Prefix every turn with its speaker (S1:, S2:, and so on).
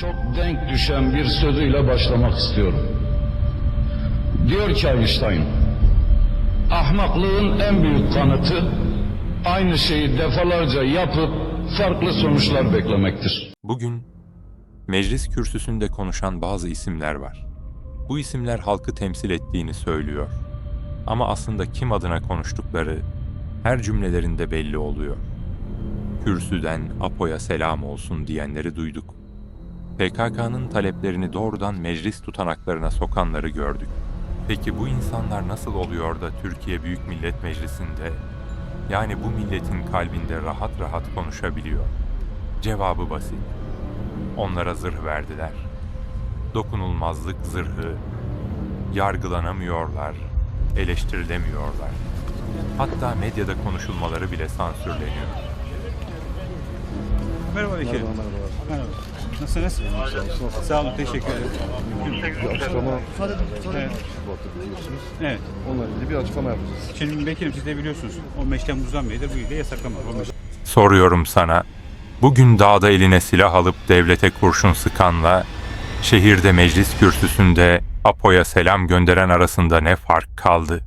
S1: çok denk düşen bir sözüyle başlamak istiyorum. Diyor ki Einstein, ahmaklığın en büyük kanıtı aynı şeyi defalarca yapıp farklı sonuçlar beklemektir.
S2: Bugün meclis kürsüsünde konuşan bazı isimler var. Bu isimler halkı temsil ettiğini söylüyor. Ama aslında kim adına konuştukları her cümlelerinde belli oluyor. Kürsüden Apo'ya selam olsun diyenleri duyduk. PKK'nın taleplerini doğrudan meclis tutanaklarına sokanları gördük. Peki bu insanlar nasıl oluyor da Türkiye Büyük Millet Meclisi'nde yani bu milletin kalbinde rahat rahat konuşabiliyor? Cevabı basit. Onlara zırh verdiler. Dokunulmazlık zırhı. Yargılanamıyorlar, eleştirilemiyorlar. Hatta medyada konuşulmaları bile sansürleniyor.
S3: Merhaba Bekir.
S4: Merhaba, merhabalar.
S3: Merhaba. Nasılsınız? Sağ olun, teşekkür ederim.
S4: Bir açıklama
S3: Evet.
S4: Şubat'ta biliyorsunuz.
S3: evet.
S4: Onunla ilgili bir açıklama yapacağız.
S3: Şimdi Bekir'im siz de biliyorsunuz 15 Temmuz'dan beridir bu ilde yasaklama var. 15
S2: Soruyorum sana, bugün dağda eline silah alıp devlete kurşun sıkanla, şehirde meclis kürsüsünde Apo'ya selam gönderen arasında ne fark kaldı?